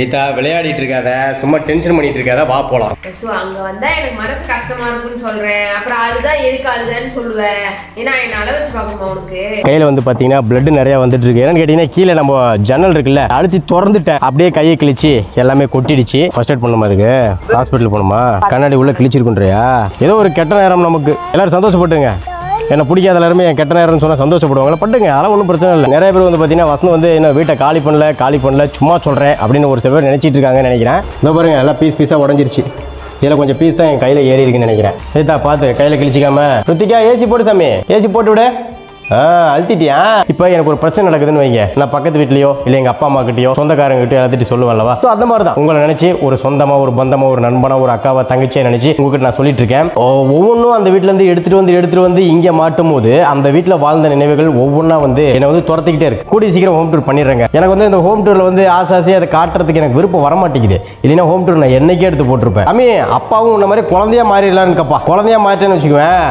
ரீதா விளையாடிட்டு இருக்காத. சும்மா டென்ஷன் பண்ணிட்டு இருக்காத. வா போலாம். ஸோ அங்க வந்தா எனக்கு மனசு கஷ்டமா இருக்குன்னு சொல்றேன். அப்புறம் அழுதா எதுக்கு அழுதன்னு சொல்லுவேன் ஏன்னா என்ன அள வச்சு பார்க்கணுமா உனக்கு? கையில் வந்து பார்த்தீங்கன்னா blood நிறையா வந்துட்டு இருக்கு. என்னன்னு கேட்டிங்கன்னா கீழே நம்ம ஜன்னல் இருக்குல்ல அழுத்தி திறந்துட்டேன். அப்படியே கையை கிழிச்சு எல்லாமே கொட்டிடுச்சு. ஃபர்ஸ்ட் எய்ட் பண்ணுமா அதுக்கு? ஹாஸ்பிட்டல் போகணுமா கண்ணாடி உள்ள கிழிச்சிருக்குன்றியா? ஏதோ ஒரு கெட்ட நேரம் நமக்கு. எல்லாரும் சந்தோஷப்பட்டுங்க என்ன பிடிக்காத எல்லாருமே என் கெட்ட நேரம்னு சொன்னால் சந்தோஷப்படுவாங்களா. பட்டுங்க அதெல்லாம் ஒன்றும் பிரச்சனை இல்லை. நிறைய பேர் வந்து பார்த்தீங்கன்னா வசந்த் வந்து என்ன வீட்டை காலி பண்ணல காலி பண்ணல சும்மா சொல்கிறேன் அப்படின்னு ஒரு சில பேர் நினச்சிட்டு இருக்காங்கன்னு நினைக்கிறேன். இந்த பாருங்க எல்லாம் பீஸ் பீஸாக உடஞ்சிருச்சு. இதில் கொஞ்சம் பீஸ் தான் என் கையில் ஏறி இருக்குன்னு நினைக்கிறேன். சீதா பார்த்து கையில் கிழிச்சிக்காம. ருத்திகா ஏசி போட்டு சாமி. ஏசி போட்டு விடு. அழுத்திட்டியா? இப்போ எனக்கு ஒரு பிரச்சனை நடக்குதுன்னு வைங்க. நான் பக்கத்து வீட்லயோ இல்லை எங்கள் அப்பா அம்மா கிட்டயோ சொந்தக்காரங்க கிட்டயோ எல்லாத்திட்டு சொல்லுவேன்லவா ஸோ அந்த மாதிரி தான் உங்களை நினச்சி ஒரு சொந்தமாக ஒரு பந்தமா ஒரு நண்பனாக ஒரு அக்காவை தங்கச்சியை நினச்சி உங்ககிட்ட நான் சொல்லிட்டு இருக்கேன். ஒவ்வொன்றும் அந்த வீட்டிலேருந்து எடுத்துட்டு வந்து எடுத்துட்டு வந்து இங்கே மாட்டும் போது அந்த வீட்டில் வாழ்ந்த நினைவுகள் ஒவ்வொன்றா வந்து என்னை வந்து துரத்திக்கிட்டே இருக்கு. கூடிய சீக்கிரம் ஹோம் டூர் பண்ணிடுறேங்க. எனக்கு வந்து இந்த ஹோம் டூரில் வந்து ஆசை ஆசையாக அதை காட்டுறதுக்கு எனக்கு விருப்பம் வர மாட்டேங்குது இல்லைன்னா ஹோம் டூர் நான் என்னைக்கே எடுத்து போட்டிருப்பேன். அம்மி அப்பாவும் உன்ன மாதிரி குழந்தையா மாறிடலான்னு கப்பா குழந்தையா மாறிட்டேன்னு வச்சுக்குவேன்.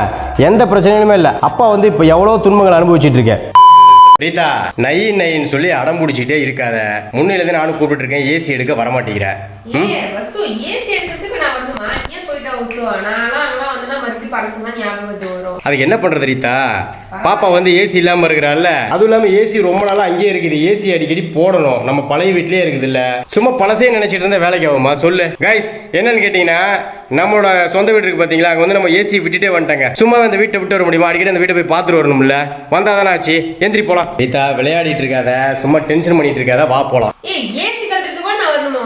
எந்த பிரச்சனையுமே இல்லை. அப்பா வந்து இப்போ எவ்வளோ துன்பங்கள் அனுபவிச்சுட்டு இருக்கேன். ரீதா நை நைன்னு சொல்லி அடம் பிடிச்சிட்டே இருக்காத. முன்னிலேருந்து நானும் கூப்பிட்டு இருக்கேன் ஏசி எடுக்க வரமாட்டேங்கிற. ஏசி எடுக்கிறதுக்கு நான் வரணுமா ஏன் போயிட்டா வசு நான்லாம் அங்கெல்லாம் வந்து மறுபடியும் பழசெல்லாம் ஞாபகம் வந்து வரும் அதுக்கு என்ன பண்றது ரீதா பாப்பா வந்து ஏசி இல்லாமல் இருக்கிறாள்ல. அதுவும் இல்லாமல் ஏசி ரொம்ப நாளாக அங்கேயே இருக்குது. ஏசி அடிக்கடி போடணும். நம்ம பழைய வீட்லயே இருக்குது இல்லை சும்மா பழசே நினைச்சிட்டு இருந்தால் வேலைக்கு ஆகுமா? சொல்லு. கைஸ் என்னன்னு கேட்டீங்கன்னா நம்மளோட சொந்த வீடு இருக்கு பார்த்தீங்களா அங்கே வந்து நம்ம ஏசி விட்டுட்டே வந்துட்டாங்க. சும்மா அந்த வீட்டை விட்டு வர முடியுமா? அடிக்கடி அந்த வீட்டை போய் பார்த்துட்டு வரணும்ல. வந்தா தானே ஆச்சு. எந்திரி போகலாம் ரீதா விளையாடிட்டு இருக்காத. சும்மா டென்ஷன் பண்ணிட்டு இருக்காத. வா போகலாம் ஏசி கட்டுறதுக்கு நான் வரணுமா?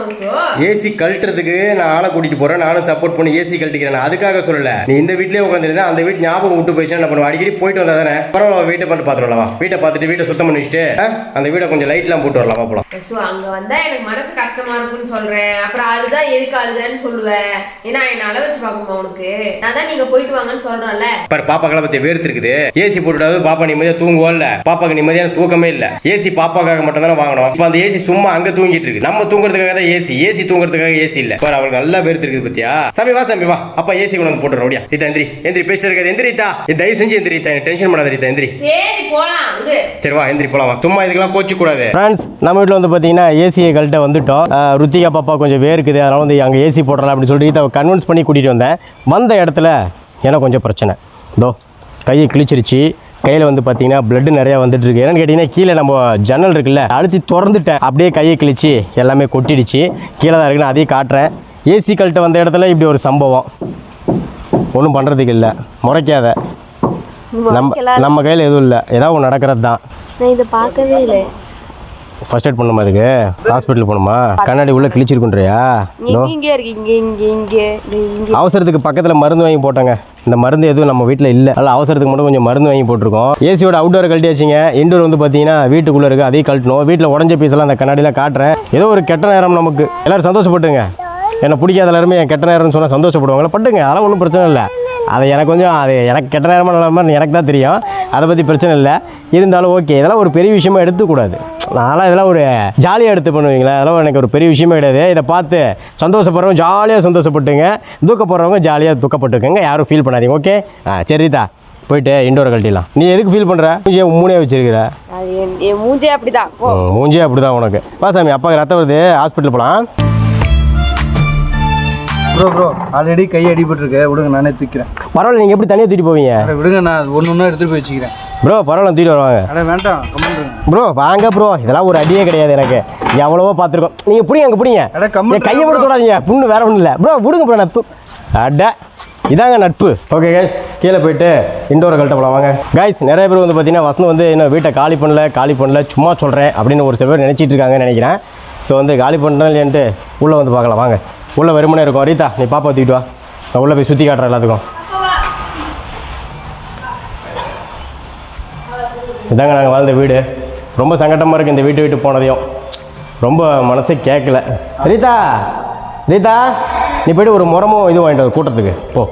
ஏசி கழட்டுறதுக்கு நான் ஆளை கூட்டிட்டு போறேன். நானும் சப்போர்ட் பண்ணி ஏசி கழட்டிக்கிறேன். அதுக்காக சொல்லல. நீ இந்த வீட்லயே உட்காந்துருந்தா அந்த வீட்டு ஞாபகம் விட்டு போயிடுச்சுன்னா என்ன பண்ணுவோம் அடிக்கடி போயிட்டு வந்தா தானே? பரவாயில்ல வீட்டை பார்த்து பார்த்துடலாம் வீட்டை பார்த்துட்டு வீட்டை சுத்தம் பண்ணி வச்சுட்டு ஆ, அந்த வீடை கொஞ்சம் லைட்லாம் போட்டு வரலாம். போலாம். அங்க வந்தா எனக்கு மனசு கஷ்டமா இருக்குன்னு சொல்றேன். அப்புறம் அழுதா எதுக்கு அழுதன்னு சொல்லுவேன் ஏன்னா என்ன அள வச்சு பார்க்கணுமா உனக்கு? நான் தான் நீங்க போயிட்டு வாங்கன்னு சொல்றேன்ல. பாரு பாப்பாக்கெல்லாம் பத்தி வேர்த்து இருக்குது. ஏசி போட்டுட்டாவது பாப்பா நிம்மதியா தூங்குவோம்ல பாப்பாக்கு நிம்மதியான தூக்கமே இல்ல. ஏசி பாப்பாக்காக மட்டும் தானே வாங்கணும். இப்போ அந்த ஏசி சும்மா அங்க தூங்கிட்டு இருக்கு. நம்ம தூங்குறதுக்காக தான் ஏசி ஏசி தூங்குறதுக்காக ஏசி இல்ல. பாரு அவளுக்கு நல்லா வேர்த்து இருக்குது பத்தியா? சாமி வா சாமி வா. அப்பா ஏசி கொண்டு வந்து போட்டுறோம் ஓடியா. ரீதா எந்திரி. எந்திரி பேசிட்டு இருக்காது. எந்திரித்தா இது தயவு செஞ்சு எந்திரித்தா டென்ஷன் பண்ணாத ரீதா. எந்திரி. சரி போலாம் விடு சரி வா எந்திரி போலாம் சும்மா இதுக்கெல்லாம் கோச்சு கூடாது ஃப்ரெண்ட்ஸ் நம்ம வீட்டில் வந்து பார்த்தீங்கன்னா ஏசியை கழட்ட வந்துட்டோம். ருத்திகா பாப்பா கொஞ்சம் வேர்க்குது. அதனால வந்து அங்கே ஏசி போடுறலாம் அப்படின்னு சொல்லி ரீதாவை கன்வின்ஸ் பண்ணி கூட்டிகிட்டு வந்தேன். வந்த இடத்துல எனக்கு கொஞ்சம் பிரச்சனை. இதோ கையை கிழிச்சிருச்சு. கையில் வந்து பார்த்தீங்கன்னா blood நிறையா வந்துட்டு இருக்கு. என்னன்னு கேட்டிங்கன்னா கீழே நம்ம ஜன்னல் இருக்குல்ல அழுத்தி திறந்துட்டேன். அப்படியே கையை கிழிச்சு எல்லாமே கொட்டிடுச்சு. கீழே தான் இருக்குன்னு அதையும் காட்டுறேன். ஏசி கழட்ட வந்த இடத்துல இப்படி ஒரு சம்பவம். ஒன்றும் பண்ணுறதுக்கு இல்லை. முறைக்காத. நம்ம நம்ம கையில் எதுவும் இல்லை. ஏதாவது ஒன்று நடக்கிறது தான் நான் இதை பார்க்கவே இல்லை. ஃபர்ஸ்ட் எய்ட் பண்ணுமா அதுக்கு ஹாஸ்பிட்டல் போகணுமா கண்ணாடி உள்ள கிழிச்சிருக்குன்றியா? இங்க இங்கே இருக்கு இங்கே இங்கே இங்கே இது இங்கே. அவசரத்துக்கு பக்கத்தில் மருந்து வாங்கி போட்டாங்க. இந்த மருந்து எதுவும் நம்ம வீட்டில் இல்லை. அதனால் அவசரத்துக்கு மட்டும் கொஞ்சம் மருந்து வாங்கி போட்டிருக்கோம். ஏசியோட அவுட்டோர் கழட்டியாச்சுங்க. இன்டோர் வந்து பார்த்தீங்கன்னா வீட்டுக்குள்ளே இருக்குது அதையும் கழட்டணும். வீட்டில் உடஞ்ச பீஸெல்லாம் அந்த கண்ணாடியில் காட்டுறேன். ஏதோ ஒரு கெட்ட நேரம் நமக்கு. எல்லாரும் சந்தோஷப்பட்டுங்க என்ன பிடிக்காத எல்லாருமே என் கெட்ட நேரம்னு சொன்னால் சந்தோஷப்படுவாங்களா பட்டுங்க அதெல்லாம் ஒன்றும் பிரச்சனை இல்லை. அது எனக்கு கொஞ்சம் அது எனக்கு கெட்ட நேரமாக நல்ல மாதிரி எனக்கு தான் தெரியும். அதை பற்றி பிரச்சனை இல்லை. இருந்தாலும் ஓகே இதெல்லாம் ஒரு பெரிய விஷயமா எடுத்துக்கூடாது நான்லாம் இதெல்லாம் ஒரு ஜாலியாக எடுத்து பண்ணுவீங்களா? அதெல்லாம் எனக்கு ஒரு பெரிய விஷயமே கிடையாது. இதை பார்த்து சந்தோஷப்படுறவங்க ஜாலியாக சந்தோஷப்பட்டுங்க. துக்கப்படுறவங்க ஜாலியாக துக்கப்பட்டுக்கங்க யாரும் ஃபீல் பண்ணாதீங்க ஓகே ஆ சரிதா போயிட்டு இண்டோரை கழட்டிடலாம். நீ எதுக்கு ஃபீல் பண்ணுற மூஞ்சியை மூணே வச்சிருக்கிற? மூஞ்சே அப்படிதான். போ. ம், மூஞ்சியே அப்படி தான் உனக்கு. வா சாமி அப்பாவுக்கு ரத்தம் வருது. ஹாஸ்பிட்டல் போகலாம் ப்ரோ ப்ரோ ஆல்ரெடி கை அடிபட்டிருக்கு. விடுங்க நானே தூக்கிறேன். பரவாயில்ல நீங்கள் எப்படி தனியாக தூக்கிட்டு போவீங்க? விடுங்க நான் ஒன்று ஒன்றா எடுத்துகிட்டு போய் வச்சுக்கிறேன். ப்ரோ பரவாயில்ல தூக்கிட்டு வருவாங்க. அட வேண்டாம் கம்மிடுங்க ப்ரோ வாங்க ப்ரோ இதெல்லாம் ஒரு அடியே கிடையாது எனக்கு. எவ்வளவோ பார்த்துருக்கோம். நீங்கள் பிடிங்க அங்கே பிடிங்க. என் கையை கூட தொடாதீங்க. புண்ணு வேற ஒன்றும் இல்லை. ப்ரோ விடுங்க ப்ரோ தூ அட இதாங்க நட்பு. ஓகே கைஸ் கீழே போயிட்டு இண்டோரை கழட்ட போகலாம் வாங்க. கைஸ் நிறைய பேர் வந்து பார்த்தீங்கன்னா வசந்த் வந்து இன்னும் வீட்டை காலி பண்ணல காலி பண்ணல சும்மா சொல்கிறேன் அப்படின்னு ஒரு சில பேர் நினச்சிட்டு இருக்காங்கன்னு நினைக்கிறேன். ஸோ வந்து காலி பண்ணுறேன் உள்ளே வந்து பார்க்கலாம். வாங்க. உள்ளே வெறுமனே இருக்கும். ரீதா நீ பாப்பா தூக்கிட்டு வா. நான் உள்ளே போய் சுற்றி காட்டுறேன் எல்லாத்துக்கும். இதாங்க நாங்கள் வாழ்ந்த வீடு. ரொம்ப சங்கடமாக இருக்குது இந்த வீட்டு விட்டு போனதையும். ரொம்ப மனசே கேட்கல ரீதா ரீதா நீ போயிட்டு ஒரு முறமும் இது வாங்கிட்டு கூட்டத்துக்கு. போ.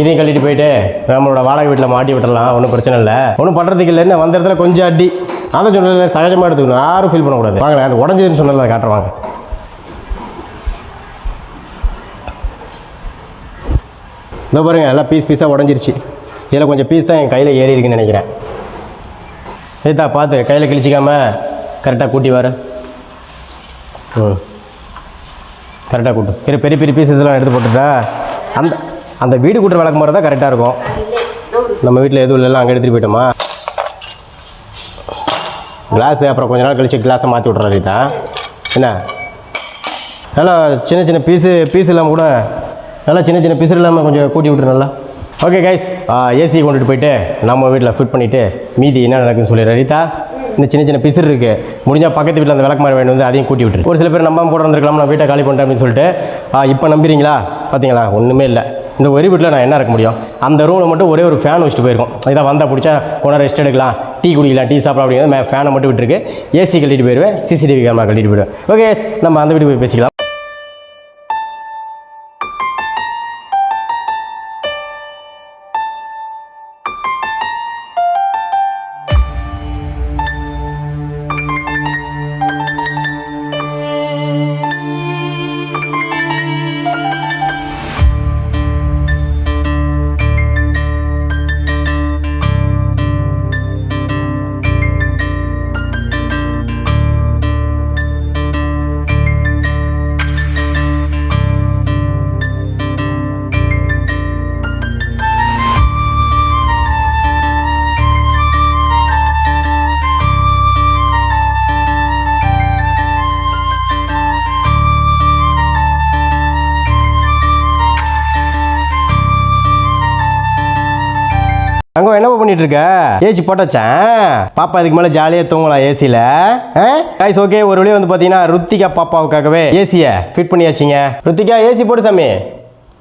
இதையும் கட்டிட்டு போயிட்டு நம்மளோட வாடகை வீட்டில் மாட்டி விட்டுடலாம் ஒன்றும் பிரச்சனை இல்லை. ஒன்றும் பண்ணுறதுக்கு இல்லைன்னு வந்த இடத்துல கொஞ்சம் அடி. அதை சொன்னல சகஜமாக எடுத்துக்கணும். யாரும் ஃபீல் பண்ணக்கூடாது. வாங்க அது உடஞ்சதுன்னு சொன்னல காட்டுறவாங்க இதோ பாருங்க எல்லாம் பீஸ் பீஸாக உடஞ்சிருச்சு. இதில் கொஞ்சம் பீஸ் தான் என் கையில் ஏறி இருக்குன்னு நினைக்கிறேன். சரிதா பார்த்து கையில் கிழிச்சிக்காம கரெக்டாக கூட்டி வர. ம். கரெக்டாக கூட்டு. பெரிய பெரிய பெரிய பீசஸ்லாம் எடுத்து போட்டுட்டா. அந்த அந்த வீடு கூட்டுற விளக்கு மாதிரி தான் கரெக்டாக இருக்கும். நம்ம வீட்டில் எதுவும் இல்லைலாம் அங்கே எடுத்துகிட்டு போயிட்டோமா? கிளாஸு அப்புறம் கொஞ்ச நாள் கழிச்சு கிளாஸை மாற்றி விட்றா ரீதா என்ன? நல்லா சின்ன சின்ன பீஸு பீஸ் இல்லாமல் கூட நல்லா சின்ன சின்ன பீஸ் இல்லாமல் கொஞ்சம் கூட்டி விட்டுரு நல்லா. ஓகே கைஸ் ஏசி கொண்டுட்டு போயிட்டு நம்ம வீட்டில் ஃபிட் பண்ணிவிட்டு மீதி என்ன நடக்குன்னு சொல்லிடுறேன் ரீதா இந்த சின்ன சின்ன பிசுறு இருக்குது முடிஞ்சால் பக்கத்து வீட்டில் அந்த விளக்கு மாதிரி வேணும் வந்து அதையும் கூட்டி விட்டுரு. ஒரு சில பேர் நம்ம கூட வந்திருக்கலாம் நான் வீட்டை காலி பண்ணிட்டேன் அப்படின்னு சொல்லிட்டு. இப்போ நம்புறீங்களா? பார்த்தீங்களா ஒன்றுமே இல்லை. இந்த ஒரு வீட்டில் நான் என்ன இருக்க முடியும்? அந்த ரூமில் மட்டும் ஒரே ஒரு ஃபேன் வச்சுட்டு போயிருக்கோம். இதான் வந்தால் பிடிச்சா கொண்டா ரெஸ்ட் எடுக்கலாம். டீ குடிக்கலாம் டீ சாப்பிடலாம் அப்படிங்கிறது ஃபேனை மட்டும் விட்டுருக்கு. ஏசி கட்டிட்டு போயிடுவேன் சிசிடிவி கேமரா கட்டிட்டு போயிடுவேன் ஓகே நம்ம அந்த வீட்டுக்கு போய் பேசிக்கலாம். என்ன பண்ணிட்டு இருக்க ஏசி போட்டாச்சான் பாப்பா இதுக்கு மேலே ஜாலியாக தூங்கலாம் ஏசியில் கைஸ் ஓகே ஒரு வழியாக வந்து பார்த்தீங்கன்னா ருத்திகா பாப்பாவுக்காகவே ஏசியை ஃபிட் பண்ணியாச்சுங்க. ருத்திகா ஏசி போடு சாமி.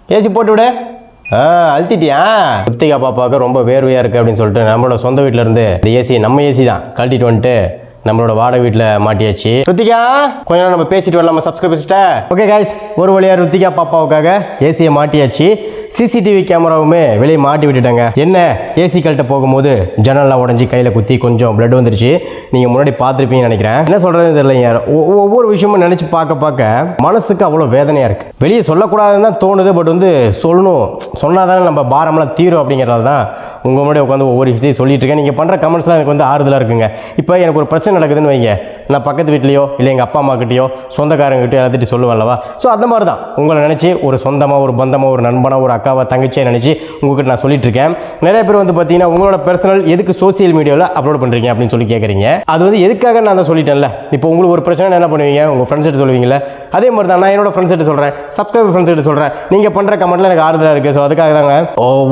ஏசி போட்டு விடு. ஆ அழுத்திட்டியா? ருத்திகா பாப்பாவுக்கு ரொம்ப வேர்வையாக இருக்குது அப்படின்னு சொல்லிட்டு நம்மளோட சொந்த வீட்டில் இருந்து இந்த ஏசி நம்ம ஏசி தான். கழட்டிட்டு வந்துட்டு நம்மளோட வாடகை வீட்டில் மாட்டியாச்சு. ருத்திகா கொஞ்ச நேரம் நம்ம பேசிட்டு வரலாமா சப்ஸ்கிரைபர்ஸ்ட்ட ஓகே கைஸ் ஒரு வழியாக ருத்திகா பாப்பாவுக்காக ஏசியை மாட்டியாச்சு. சிசிடிவி கேமராவுமே வெளியே மாட்டி விட்டுட்டாங்க. என்ன? ஏசி கல்ட்ட போகும்போது ஜன்னல்லாம் உடஞ்சி கையில் குத்தி கொஞ்சம் பிளட் வந்துருச்சு. நீங்கள் முன்னாடி பார்த்துருப்பீங்கன்னு நினைக்கிறேன். என்ன சொல்கிறதுன்னு தெரியலைங்க. ஒவ்வொரு விஷயமும் நினச்சி பார்க்க பார்க்க மனசுக்கு அவ்வளோ வேதனையாக இருக்குது வெளியே சொல்லக்கூடாதுன்னு தான் தோணுது பட் வந்து சொல்லணும். சொன்னால் தானே நம்ம பாரம்லாம் தீரும் அப்படிங்கிறதால தான் உங்கள் முன்னாடி உட்காந்து ஒவ்வொரு விஷயத்தையும் சொல்லிட்டு இருக்கேன். நீங்கள் பண்ணுற கமெண்ட்ஸ்லாம் எனக்கு வந்து ஆறுதலாக இருக்குங்க. இப்போ எனக்கு ஒரு பிரச்சனை நடக்குதுன்னு வைங்க. நான் பக்கத்து வீட்லேயோ இல்லை எங்கள் அப்பா அம்மாக்கிட்டேயோ சொந்தக்காரங்கிட்டயோ எல்லாத்திட்டு சொல்லுவேன்லவா ஸோ அந்த மாதிரி தான் உங்களை நினச்சி ஒரு சொந்தமாக ஒரு பந்தமாக ஒரு நண்பனாக ஒரு அக்காவை தங்கச்சியை நினச்சி உங்ககிட்ட நான் சொல்லிட்டு இருக்கேன் நிறைய பேர் வந்து பார்த்தீங்கன்னா உங்களோட பர்சனல் எதுக்கு சோசியல் மீடியாவில் அப்லோட் பண்ணுறீங்க அப்படின்னு சொல்லி கேட்குறீங்க அது வந்து எதுக்காக நான் அதை சொல்லிட்டேன்ல? இப்போ உங்களுக்கு ஒரு பிரச்சனை என்ன பண்ணுவீங்க? உங்கள் ஃப்ரெண்ட்ஸ் கிட்ட சொல்லுவீங்களா அதே மாதிரி தான் நான் என்னோட ஃப்ரெண்ட்ஸ் கிட்ட சொல்கிறேன் சப்ஸ்கிரைபர் ஃப்ரெண்ட்ஸ் கிட்ட சொல்கிறேன் நீங்கள் பண்ணுற கமெண்ட்டில் எனக்கு ஆறுதலாக இருக்குது ஸோ அதுக்காக தாங்க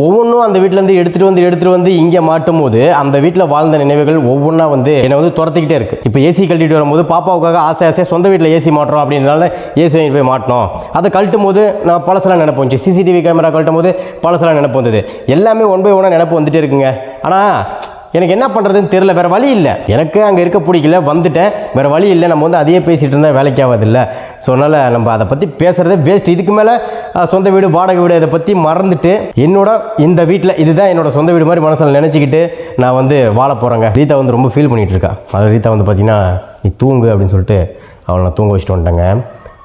ஒவ்வொன்றும் அந்த வீட்டிலேருந்து எடுத்துகிட்டு வந்து எடுத்துகிட்டு வந்து இங்கே மாட்டும் போது அந்த வீட்டில் வாழ்ந்த நினைவுகள் ஒவ்வொன்றா வந்து என்னை வந்து துரத்திக்கிட்டே இருக்கு. இப்போ ஏசி கழட்டிட்டு வரும்போது பாப்பாவுக்காக ஆசை ஆசையாக சொந்த வீட்டில் ஏசி மாட்டுறோம் அப்படின்றனால ஏசி வாங்கி போய் மாட்டணும் அதை கழட்டும் போது நான் பழசெல்லாம் நினப்பு வந்துச்சு. சிசிடிவி கேமரா கழட்டும் போது பழசெல்லாம் நினைப்பு வந்தது. எல்லாமே ஒன் பை ஒன்னாக நினைப்பு வந்துட்டே இருக்குங்க. ஆனால் எனக்கு என்ன பண்ணுறதுன்னு தெரியல வேறு வழி இல்லை. எனக்கு அங்கே இருக்க பிடிக்கல வந்துட்டேன். வேறு வழி இல்லை நம்ம வந்து அதையே பேசிகிட்டு இருந்தால் வேலைக்கு ஆகாதில்ல ஸோ அதனால் நம்ம அதை பற்றி பேசுகிறதே வேஸ்ட் இதுக்கு மேலே சொந்த வீடு வாடகை வீடு இதை பற்றி மறந்துட்டு என்னோட இந்த வீட்டில் இதுதான் என்னோட சொந்த வீடு மாதிரி மனசில் நினச்சிக்கிட்டு நான் வந்து வாழ போகிறேங்க ரீதா வந்து ரொம்ப ஃபீல் பண்ணிகிட்டு இருக்கா. அதில் ரீதா வந்து பார்த்திங்கன்னா நீ தூங்கு அப்படின்னு சொல்லிட்டு அவளை நான் தூங்க வச்சுட்டு வந்துட்டேங்க.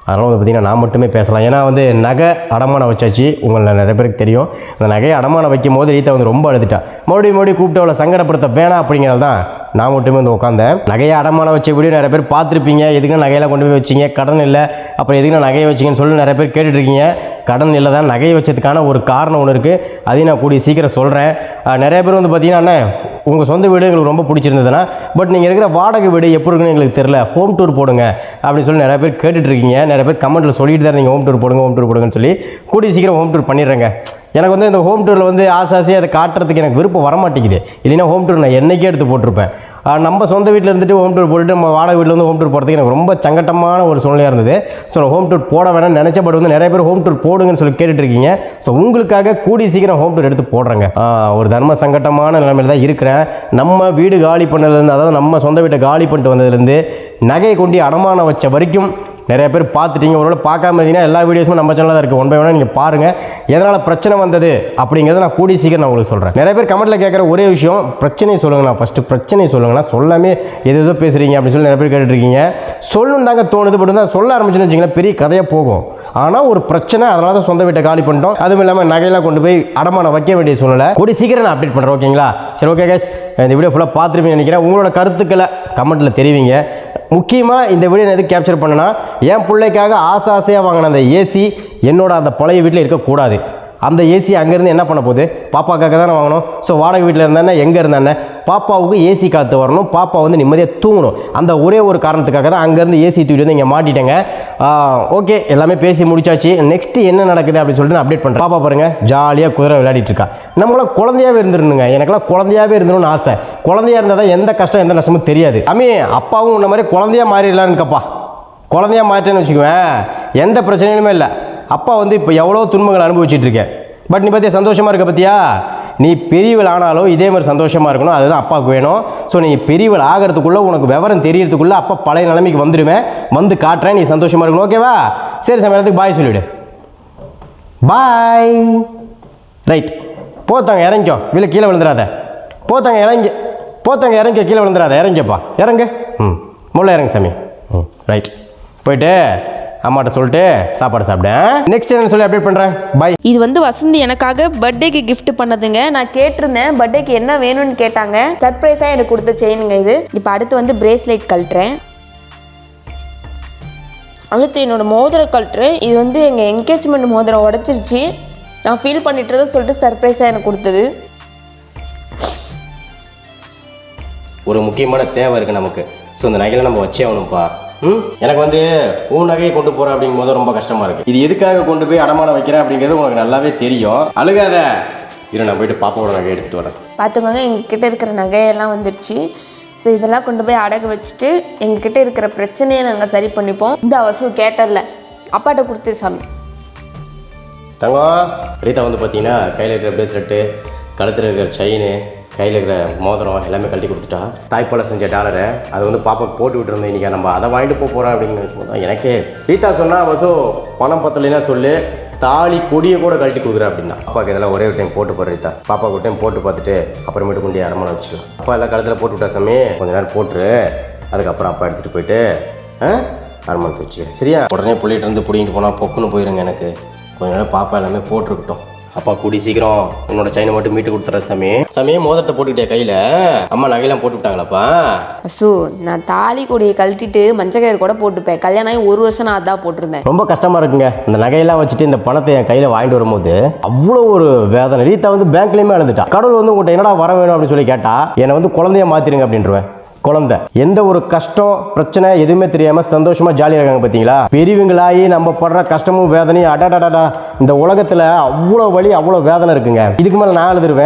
அதனால் வந்து பார்த்திங்கன்னா நான் மட்டுமே பேசலாம். ஏன்னா வந்து நகை அடமானம் வச்சாச்சு. உங்களை நிறைய பேருக்கு தெரியும். அந்த நகையை அடமானம் வைக்கும் போது ரீதா வந்து ரொம்ப அழுதுட்டா. மறுபடியும் மறுபடியும் கூப்பிட்டு அவளை சங்கடப்படுத்த வேணாம் அப்படிங்கிறது தான் நான் மட்டுமே வந்து உட்காந்தேன் நகையை அடமானம் வச்ச வீடியோ நிறைய பேர் பார்த்துருப்பீங்க. எதுக்குன்னு நகையெல்லாம் கொண்டு போய் வச்சிங்க? கடன் இல்லை. அப்புறம் எதுக்கு நான் நகையை வச்சிங்கன்னு சொல்லி நிறைய பேர் கேட்டுட்ருக்கீங்க. கடன் இல்லை தான் நகையை வச்சதுக்கான ஒரு காரணம் ஒன்று இருக்குது அதையும் நான் கூடிய சீக்கிரம் சொல்கிறேன் நிறைய பேர் வந்து பார்த்திங்கன்னா அண்ணே உங்கள் சொந்த வீடு எங்களுக்கு ரொம்ப பிடிச்சிருந்ததுன்னா பட் நீங்கள் இருக்கிற வாடகை வீடு எப்படி இருக்குன்னு எங்களுக்கு தெரில ஹோம் டூர் போடுங்க அப்படின்னு சொல்லி நிறைய பேர் கேட்டுட்ருக்கீங்க நிறைய பேர் கமெண்ட்டில் சொல்லிட்டு தான் நீங்கள் ஹோம் டூர் போடுங்க ஹோம் டூர் போடுங்கன்னு சொல்லி கூடிய சீக்கிரம் ஹோம் டூர் பண்ணிடுறேங்க. எனக்கு வந்து இந்த ஹோம் டூரில் வந்து ஆசை ஆசையாக அதை காட்டுறதுக்கு எனக்கு விருப்பம் வரமாட்டேங்குது. இல்லைன்னா ஹோம் டூர் நான் என்னைக்கே எடுத்து போட்டிருப்பேன். நம்ம சொந்த வீட்டில் இருந்துட்டு ஹோம் டூர் போட்டுட்டு நம்ம வாடகை வீட்டில் வந்து ஹோம் டூர் போகிறதுக்கு எனக்கு ரொம்ப சங்கட்டமான ஒரு சூழ்நிலையாக இருந்தது. ஸோ நான் ஹோம் டூர் போட வேணாம் நினச்ச பட் வந்து நிறைய பேர் ஹோம் டூர் போடுங்கன்னு சொல்லி கேட்டுட்ருக்கீங்க ஸோ உங்களுக்காக கூடி சீக்கிரம் ஹோம் டூர் எடுத்து போடுறேங்க. ஒரு தர்ம சங்கட்டமான நிலைமையில தான் இருக்கிறேன். நம்ம வீடு காலி பண்ணதுலேருந்து அதாவது நம்ம சொந்த வீட்டை காலி பண்ணிட்டு வந்ததுலேருந்து நகையை கொண்டு அடமானம் வச்ச வரைக்கும் நிறைய பேர் பார்த்துட்டீங்க. ஒருவேளை பார்க்காம இருந்தீங்கன்னா எல்லா வீடியோஸும் நம்ம சேனலில் தான் இருக்குது ஒன் பை ஒன்னாக நீங்கள் பாருங்கள் எதனால் பிரச்சனை வந்தது அப்படிங்கிறத நான் கூடி சீக்கிரம் நான் உங்களுக்கு சொல்கிறேன் நிறைய பேர் கமெண்ட்டில் கேட்குற ஒரே விஷயம் பிரச்சனையை சொல்லுங்கண்ணா ஃபஸ்ட்டு பிரச்சனையை சொல்லுங்கண்ணா சொல்லாமே எது எதோ பேசுகிறீங்க அப்படின்னு சொல்லி நிறைய பேர் கேட்டுருக்கீங்க சொல்லணும் தாங்க தோணுது. பட் தான் சொல்ல ஆரம்பிச்சுன்னு வச்சிங்களேன் பெரிய கதையாக போகும். ஆனால் ஒரு பிரச்சனை அதனால தான் சொந்த வீட்டை காலி பண்ணிட்டோம். அதுவும் இல்லாமல் நகையெல்லாம் கொண்டு போய் அடமானம் வைக்க வேண்டிய சூழ்நிலை. கூடி சீக்கிரம் நான் அப்டேட் பண்ணுறேன் ஓகேங்களா சரி ஓகே கேஸ் இந்த வீடியோ ஃபுல்லாக பார்த்துருப்பீங்கன்னு நினைக்கிறேன். உங்களோட கருத்துக்களை கமெண்ட்டில் தெரிவிங்க. முக்கியமாக இந்த வீடியோ நான் எதுக்கு கேப்சர் பண்ணேன்னா என் பிள்ளைக்காக ஆசை ஆசையாக வாங்கின அந்த ஏசி என்னோட அந்த பழைய வீட்டில் இருக்கக்கூடாது. அந்த ஏசி அங்கேருந்து என்ன பண்ண போகுது? பாப்பாக்காக தானே வாங்கணும். ஸோ வாடகை வீட்டில் இருந்தானே எங்கே இருந்தானே பாப்பாவுக்கு ஏசி காற்று வரணும் பாப்பா வந்து நிம்மதியாக தூங்கணும். அந்த ஒரே ஒரு காரணத்துக்காக தான் அங்கேருந்து ஏசி தூக்கிட்டு வந்து இங்கே மாட்டிட்டேங்க. ஓகே எல்லாமே பேசி முடிச்சாச்சு. நெக்ஸ்ட்டு என்ன நடக்குது அப்படின்னு சொல்லிட்டு நான் அப்டேட் பண்ணுறேன் பாப்பா பாருங்க ஜாலியாக குதிரை விளையாடிட்டு இருக்கா. நம்மளாம் குழந்தையாவே இருந்துருந்துங்க எனக்கெல்லாம் குழந்தையாவே இருந்தணும்னு ஆசை. குழந்தையா இருந்தால் தான் எந்த கஷ்டம் எந்த நஷ்டமும் தெரியாது. அம்மி அப்பாவும் உன்ன மாதிரி குழந்தையா மாறிடலான்னுக்கப்பா குழந்தையா மாறிட்டேன்னு வச்சுக்குவேன். எந்த பிரச்சனையுமே இல்லை. அப்பா வந்து இப்போ எவ்வளோ துன்பங்கள் அனுபவிச்சுட்டு இருக்கேன். பட் நீ பற்றியா சந்தோஷமாக இருக்க பார்த்தியா நீ பெரியவள் ஆனாலும் இதே மாதிரி சந்தோஷமாக இருக்கணும். அதுதான் அப்பாவுக்கு வேணும். ஸோ நீ பெரியவள் ஆகிறதுக்குள்ளே உனக்கு விவரம் தெரியறதுக்குள்ளே அப்பா பழைய நிலைமைக்கு வந்துடுவேன் வந்து காட்டுறேன் நீ சந்தோஷமாக இருக்கணும். ஓகேவா சரி சமயத்துக்கு பாய் சொல்லிவிடு. பாய் ரைட் போத்தாங்க இறங்கிக்கோ. இல்லை கீழே விழுந்துடாத. போத்தாங்க இறங்கி. போத்தாங்க இறங்கி கீழே விழுந்துடாத. இறங்கிப்பா இறங்கு. ம். முள்ள இறங்கு சாமி. ம். ரைட் போயிட்டு. அம்மாட்ட சொல்லிட்டு சாப்பாடு சாப்பிட்டேன் நெக்ஸ்ட் என்ன சொல்லி அப்டேட் பண்ணுறேன் பாய் இது வந்து வசந்தி எனக்காக பர்த்டேக்கு gift பண்ணதுங்க. நான் கேட்டிருந்தேன். பர்த்டேக்கு என்ன வேணும்னு கேட்டாங்க. சர்ப்ரைஸாக எனக்கு கொடுத்த செயினுங்க இது. இப்போ அடுத்து வந்து பிரேஸ்லெட் கழட்டுறேன். அடுத்து என்னோட மோதிரம் கழட்டுறேன். இது வந்து எங்கள் என்கேஜ்மெண்ட் மோதிரம் உடச்சிருச்சு. நான் ஃபீல் பண்ணிட்டு தான் சொல்லிட்டு சர்ப்ரைஸாக எனக்கு கொடுத்தது. ஒரு முக்கியமான தேவை இருக்குது நமக்கு. ஸோ இந்த நகையில நம்ம வச்சே ஆகணும்ப்பா. எனக்கு வந்து உன் நகையை கொண்டு போகிற அப்படிங்கும் போது ரொம்ப கஷ்டமாக இருக்குது இது எதுக்காக கொண்டு போய் அடமானம் வைக்கிறேன் அப்படிங்கிறது உனக்கு நல்லாவே தெரியும். அழுகாத. இரு நான் போயிட்டு பாப்பாவோட நகை எடுத்துகிட்டு வரேன். பார்த்துக்கோங்க எங்ககிட்ட இருக்கிற நகையெல்லாம் வந்துருச்சு. ஸோ இதெல்லாம் கொண்டு போய் அடகு வச்சுட்டு எங்ககிட்ட இருக்கிற பிரச்சனையை நாங்கள் சரி பண்ணிப்போம். இந்த அவசரம் கேட்டல அப்பாட்ட கொடுத்துரு சாமி. தங்கம் ரீதா வந்து பார்த்தீங்கன்னா கையில் இருக்கிற பிரேஸ்லெட்டு கழுத்தில் இருக்கிற செயின் கையில் இருக்கிற மோதிரம் எல்லாமே கழட்டி கொடுத்துட்டா. தாய்ப்பால செஞ்ச டாலரை அதை வந்து பாப்பாக்கு போட்டு விட்டுருந்தோம் இன்றைக்கி நம்ம அதை வாங்கிட்டு போக போகிறோம் அப்படின்னு நினைக்கும் தான் எனக்கு ரீதா சொன்னால் வசோ பணம் பத்தலைன்னா சொல்லு. தாலி கொடியை கூட கழட்டி கொடுக்குறேன் அப்படின்னா. அப்பாவுக்கு இதெல்லாம் ஒரே ஒரு டைம் போட்டு போடுற ரீதா. பாப்பாவுக்கு ஒரு டைம் போட்டு பார்த்துட்டு அப்புறமேட்டு கொண்டு அடமான வச்சுக்கலாம். அப்பா எல்லாம் கழுத்தில் போட்டு விட்டா சாமி கொஞ்ச நேரம் போட்டுரு. அதுக்கப்புறம் அப்பா எடுத்துகிட்டு போயிட்டு ஆ அடமானத்தை வச்சுக்கிறேன். சரியா? உடனே புள்ளிட்டு இருந்து பிடிங்கிட்டு போனால் பொக்குன்னு போயிருங்க எனக்கு. கொஞ்ச நேரம் பாப்பா எல்லாமே போட்டிருக்கட்டும். அப்பா கூடி சீக்கிரம். உன்னோட செயினை மட்டும் மீட்டு கொடுத்துற சாமி. சாமி மோதிரத்தை போட்டுக்கிட்டே கையில். அம்மா நகையெல்லாம் போட்டு விட்டாங்களாப்பா? அசு நான் தாலி கொடியை கழட்டிட்டு மஞ்சக்கயிறு கூட போட்டுப்பேன். கல்யாணம் ஆகி ஒரு வருஷம் நான் அதான் போட்டிருந்தேன். ரொம்ப கஷ்டமா இருக்குங்க. இந்த நகையெல்லாம் வச்சுட்டு இந்த பணத்தை என் கையில் வாங்கிட்டு வரும்போது அவ்வளோ ஒரு வேதனை. ரீதா வந்து பேங்க்லேயுமே அழுந்துட்டா கடவுள் வந்து உங்கள்கிட்ட என்னடா வர வேணும் அப்படின்னு சொல்லி கேட்டா என்னை வந்து குழந்தைய மாத்திருங்க அப்படின்றவேன். குழந்தை. எந்த ஒரு கஷ்டம் பிரச்சனை எதுவுமே தெரியாம சந்தோஷமா ஜாலியாக இருக்காங்க பார்த்தீங்களா பெரியவங்களாகி நம்ம படுற கஷ்டமும் வேதனையும் அடடடடா இந்த உலகத்துல அவ்வளோ வழி அவ்வளோ வேதனை இருக்குங்க. இதுக்கு மேலே நான் எழுதுருவேன்